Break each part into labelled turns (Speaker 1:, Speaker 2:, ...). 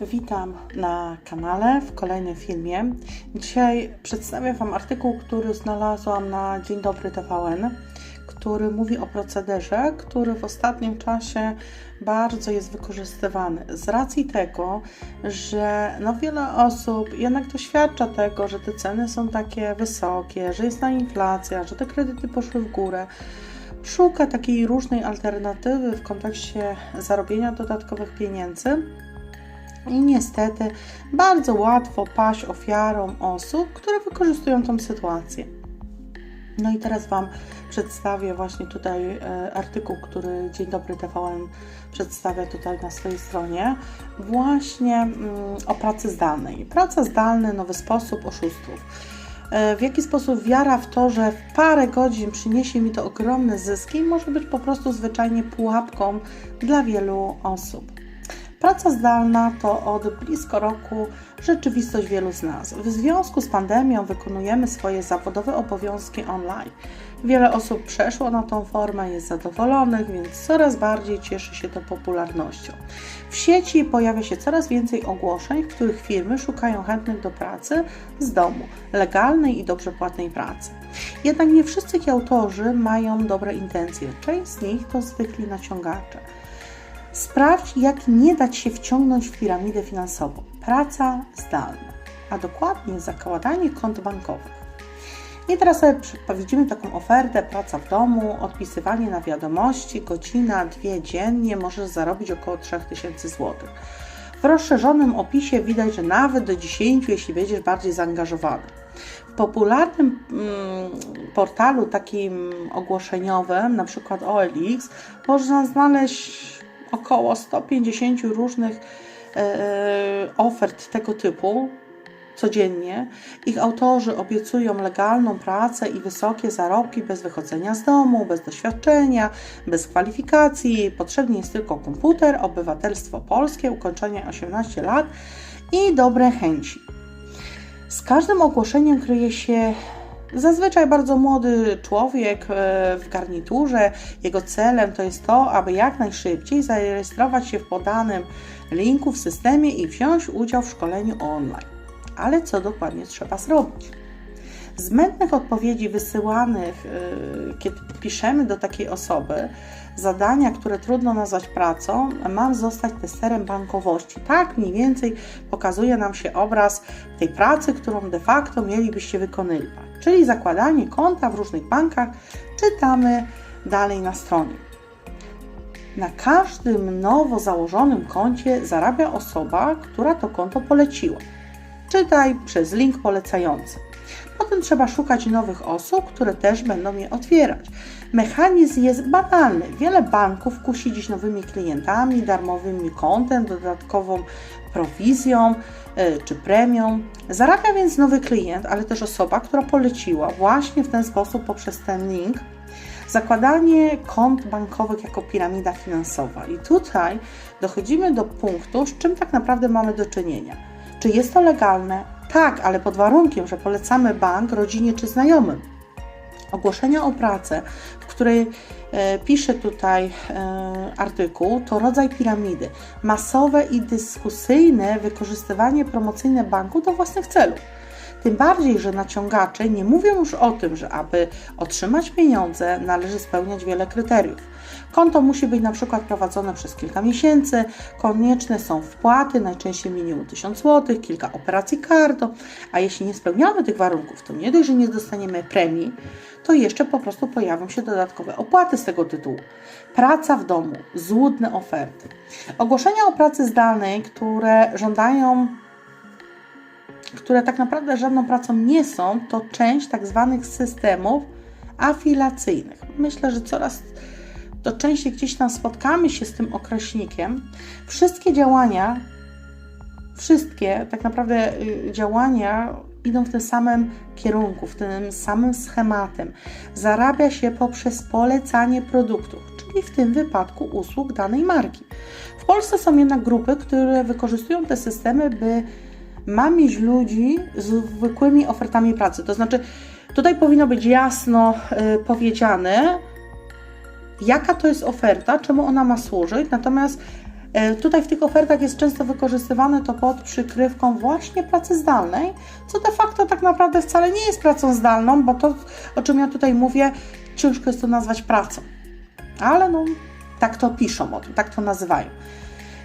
Speaker 1: Witam na kanale w kolejnym filmie. Dzisiaj przedstawię Wam artykuł, który znalazłam na Dzień Dobry TVN, który mówi o procederze, który w ostatnim czasie bardzo jest wykorzystywany. Z racji tego, że no wiele osób jednak doświadcza tego, że te ceny są takie wysokie, że jest ta inflacja, że te kredyty poszły w górę szuka takiej różnej alternatywy w kontekście zarobienia dodatkowych pieniędzy. I niestety bardzo łatwo paść ofiarą osób, które wykorzystują tą sytuację. No i teraz Wam przedstawię właśnie tutaj e, artykuł, który Dzień Dobry TVN przedstawia tutaj na swojej stronie, właśnie mm, o pracy zdalnej. Praca zdalna, nowy sposób oszustów. E, w jaki sposób wiara w to, że w parę godzin przyniesie mi to ogromne zyski, może być po prostu zwyczajnie pułapką dla wielu osób. Praca zdalna to od blisko roku rzeczywistość wielu z nas. W związku z pandemią wykonujemy swoje zawodowe obowiązki online. Wiele osób przeszło na tą formę, jest zadowolonych, więc coraz bardziej cieszy się to popularnością. W sieci pojawia się coraz więcej ogłoszeń, w których firmy szukają chętnych do pracy z domu, legalnej i dobrze płatnej pracy. Jednak nie wszyscy autorzy mają dobre intencje. Część z nich to zwykli naciągacze. Sprawdź, jak nie dać się wciągnąć w piramidę finansową. Praca zdalna, a dokładnie zakładanie kont bankowych. I teraz sobie widzimy taką ofertę, praca w domu, odpisywanie na wiadomości, godzina, dwie dziennie, możesz zarobić około 3000 zł. W rozszerzonym opisie widać, że nawet do 10, jeśli będziesz bardziej zaangażowany. W popularnym mm, portalu takim ogłoszeniowym, na przykład OLX, można znaleźć około 150 różnych e, ofert tego typu codziennie. Ich autorzy obiecują legalną pracę i wysokie zarobki bez wychodzenia z domu, bez doświadczenia, bez kwalifikacji. Potrzebny jest tylko komputer, obywatelstwo polskie, ukończenie 18 lat i dobre chęci. Z każdym ogłoszeniem kryje się Zazwyczaj bardzo młody człowiek e, w garniturze, jego celem to jest to, aby jak najszybciej zarejestrować się w podanym linku w systemie i wziąć udział w szkoleniu online. Ale co dokładnie trzeba zrobić? Zmętnych odpowiedzi wysyłanych, e, kiedy piszemy do takiej osoby, zadania, które trudno nazwać pracą, mam zostać testerem bankowości. Tak mniej więcej pokazuje nam się obraz tej pracy, którą de facto mielibyście wykonywać czyli zakładanie konta w różnych bankach, czytamy dalej na stronie. Na każdym nowo założonym koncie zarabia osoba, która to konto poleciła. Czytaj przez link polecający. Potem trzeba szukać nowych osób, które też będą je otwierać. Mechanizm jest banalny. Wiele banków kusi dziś nowymi klientami, darmowymi kontem, dodatkową prowizją e, czy premią. Zarabia więc nowy klient, ale też osoba, która poleciła właśnie w ten sposób poprzez ten link zakładanie kont bankowych jako piramida finansowa. I tutaj dochodzimy do punktu, z czym tak naprawdę mamy do czynienia. Czy jest to legalne? Tak, ale pod warunkiem, że polecamy bank rodzinie czy znajomym. Ogłoszenia o pracę, w której e, pisze tutaj e, artykuł, to rodzaj piramidy. Masowe i dyskusyjne wykorzystywanie promocyjne banku do własnych celów. Tym bardziej, że naciągacze nie mówią już o tym, że aby otrzymać pieniądze należy spełniać wiele kryteriów. Konto musi być na przykład prowadzone przez kilka miesięcy, konieczne są wpłaty, najczęściej minimum 1000 zł, kilka operacji karto, a jeśli nie spełniamy tych warunków, to nie dość, że nie dostaniemy premii, to jeszcze po prostu pojawią się dodatkowe opłaty z tego tytułu. Praca w domu, złudne oferty. Ogłoszenia o pracy zdalnej, które żądają które tak naprawdę żadną pracą nie są, to część tak zwanych systemów afilacyjnych. Myślę, że coraz to częściej gdzieś tam spotkamy się z tym określnikiem. Wszystkie działania, wszystkie tak naprawdę y, działania idą w tym samym kierunku, w tym samym schematem. Zarabia się poprzez polecanie produktów, czyli w tym wypadku usług danej marki. W Polsce są jednak grupy, które wykorzystują te systemy, by mamić ludzi z zwykłymi ofertami pracy. To znaczy, tutaj powinno być jasno y, powiedziane, jaka to jest oferta, czemu ona ma służyć, natomiast E, tutaj w tych ofertach jest często wykorzystywane to pod przykrywką właśnie pracy zdalnej, co de facto tak naprawdę wcale nie jest pracą zdalną, bo to, o czym ja tutaj mówię, ciężko jest to nazwać pracą. Ale no, tak to piszą o tym, tak to nazywają.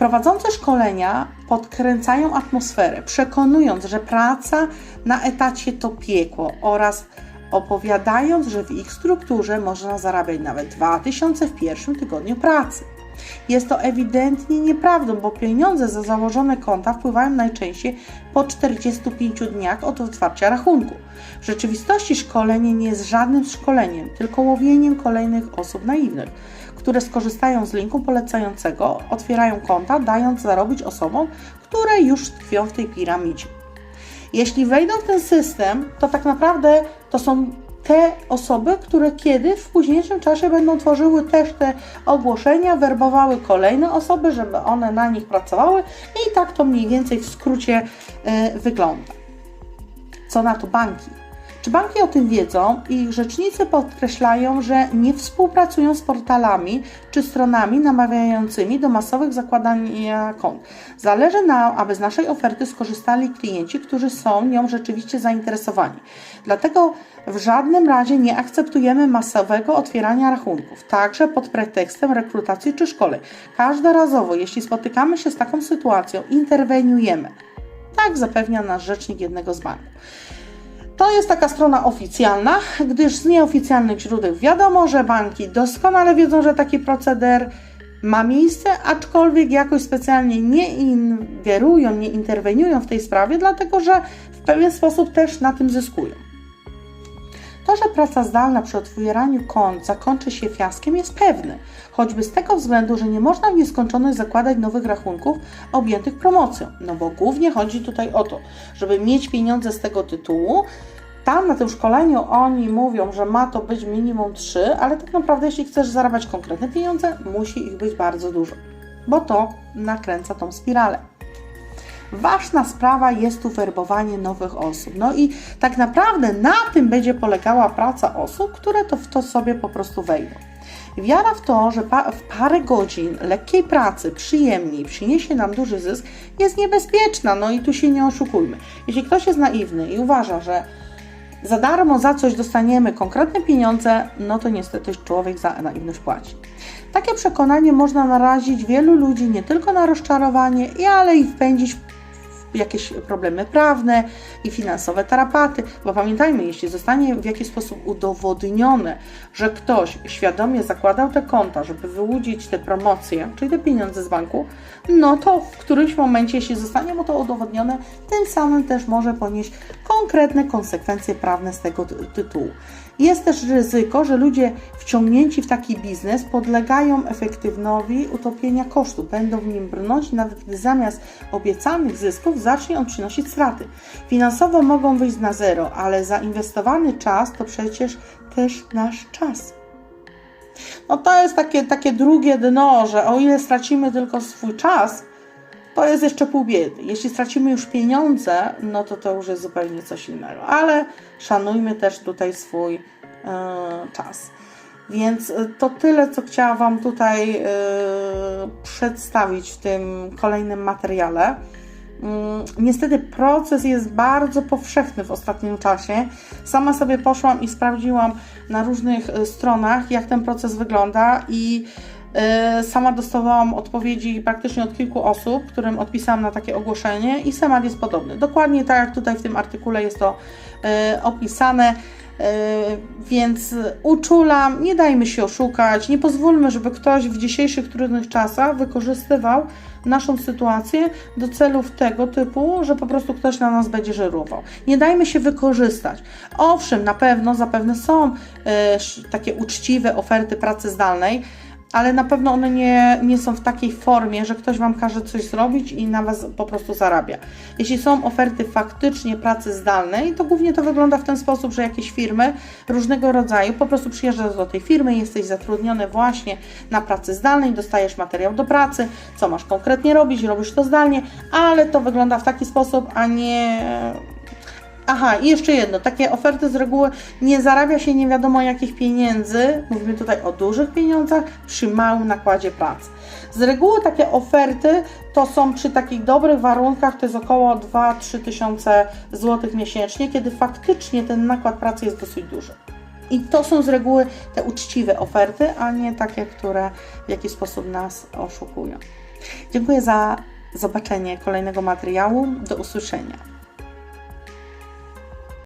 Speaker 1: Prowadzące szkolenia podkręcają atmosferę, przekonując, że praca na etacie to piekło oraz opowiadając, że w ich strukturze można zarabiać nawet 2000 w pierwszym tygodniu pracy. Jest to ewidentnie nieprawdą, bo pieniądze za założone konta wpływają najczęściej po 45 dniach od otwarcia rachunku. W rzeczywistości szkolenie nie jest żadnym szkoleniem, tylko łowieniem kolejnych osób naiwnych, które skorzystają z linku polecającego, otwierają konta, dając zarobić osobom, które już tkwią w tej piramidzie. Jeśli wejdą w ten system, to tak naprawdę to są te osoby, które kiedy w późniejszym czasie będą tworzyły też te ogłoszenia, werbowały kolejne osoby, żeby one na nich pracowały i tak to mniej więcej w skrócie y, wygląda. Co na to banki? Czy banki o tym wiedzą? Ich rzecznicy podkreślają, że nie współpracują z portalami czy stronami namawiającymi do masowych zakładania kont. Zależy nam, aby z naszej oferty skorzystali klienci, którzy są nią rzeczywiście zainteresowani. Dlatego w żadnym razie nie akceptujemy masowego otwierania rachunków, także pod pretekstem rekrutacji czy szkoleń. Każdorazowo, jeśli spotykamy się z taką sytuacją, interweniujemy. Tak zapewnia nasz rzecznik jednego z banków. To jest taka strona oficjalna, gdyż z nieoficjalnych źródeł wiadomo, że banki doskonale wiedzą, że taki proceder ma miejsce, aczkolwiek jakoś specjalnie nie ingerują, nie interweniują w tej sprawie, dlatego że w pewien sposób też na tym zyskują. To, że praca zdalna przy otwieraniu kont zakończy się fiaskiem jest pewne, choćby z tego względu, że nie można w nieskończoność zakładać nowych rachunków objętych promocją. No bo głównie chodzi tutaj o to, żeby mieć pieniądze z tego tytułu, tam na tym szkoleniu oni mówią, że ma to być minimum 3, ale tak naprawdę jeśli chcesz zarabiać konkretne pieniądze, musi ich być bardzo dużo, bo to nakręca tą spiralę. Ważna sprawa jest tu werbowanie nowych osób. No i tak naprawdę na tym będzie polegała praca osób, które to w to sobie po prostu wejdą. Wiara w to, że pa w parę godzin lekkiej pracy, przyjemniej, przyniesie nam duży zysk, jest niebezpieczna. No i tu się nie oszukujmy. Jeśli ktoś jest naiwny i uważa, że za darmo za coś dostaniemy konkretne pieniądze, no to niestety człowiek za naiwność płaci. Takie przekonanie można narazić wielu ludzi nie tylko na rozczarowanie, ale i wpędzić w jakieś problemy prawne i finansowe tarapaty, bo pamiętajmy, jeśli zostanie w jakiś sposób udowodnione, że ktoś świadomie zakładał te konta, żeby wyłudzić te promocje, czyli te pieniądze z banku, no to w którymś momencie, jeśli zostanie mu to udowodnione, tym samym też może ponieść konkretne konsekwencje prawne z tego tytułu. Jest też ryzyko, że ludzie wciągnięci w taki biznes podlegają efektywnowi utopienia kosztów, będą w nim brnąć, nawet gdy zamiast obiecanych zysków zacznie on przynosić straty. Finansowo mogą wyjść na zero, ale zainwestowany czas to przecież też nasz czas. No to jest takie, takie drugie dno, że o ile stracimy tylko swój czas, to jest jeszcze pół biedy. Jeśli stracimy już pieniądze, no to to już jest zupełnie coś innego. Ale szanujmy też tutaj swój e, czas. Więc e, to tyle, co chciałam Wam tutaj e, przedstawić w tym kolejnym materiale. Mm, niestety proces jest bardzo powszechny w ostatnim czasie. Sama sobie poszłam i sprawdziłam na różnych stronach, jak ten proces wygląda i E, sama dostawałam odpowiedzi praktycznie od kilku osób, którym odpisałam na takie ogłoszenie i temat jest podobny. Dokładnie tak jak tutaj w tym artykule jest to e, opisane. E, więc uczulam, nie dajmy się oszukać, nie pozwólmy, żeby ktoś w dzisiejszych trudnych czasach wykorzystywał naszą sytuację do celów tego typu, że po prostu ktoś na nas będzie żerował. Nie dajmy się wykorzystać. Owszem, na pewno, zapewne są takie uczciwe oferty pracy zdalnej, ale na pewno one nie, nie są w takiej formie, że ktoś Wam każe coś zrobić i na Was po prostu zarabia. Jeśli są oferty faktycznie pracy zdalnej, to głównie to wygląda w ten sposób, że jakieś firmy różnego rodzaju po prostu przyjeżdżasz do tej firmy, jesteś zatrudniony właśnie na pracy zdalnej, dostajesz materiał do pracy, co masz konkretnie robić, robisz to zdalnie, ale to wygląda w taki sposób, a nie Aha, i jeszcze jedno, takie oferty z reguły nie zarabia się nie wiadomo jakich pieniędzy, mówimy tutaj o dużych pieniądzach, przy małym nakładzie pracy. Z reguły takie oferty to są przy takich dobrych warunkach, to jest około 2-3 tysiące złotych miesięcznie, kiedy faktycznie ten nakład pracy jest dosyć duży. I to są z reguły te uczciwe oferty, a nie takie, które w jakiś sposób nas oszukują. Dziękuję za zobaczenie kolejnego materiału. Do usłyszenia.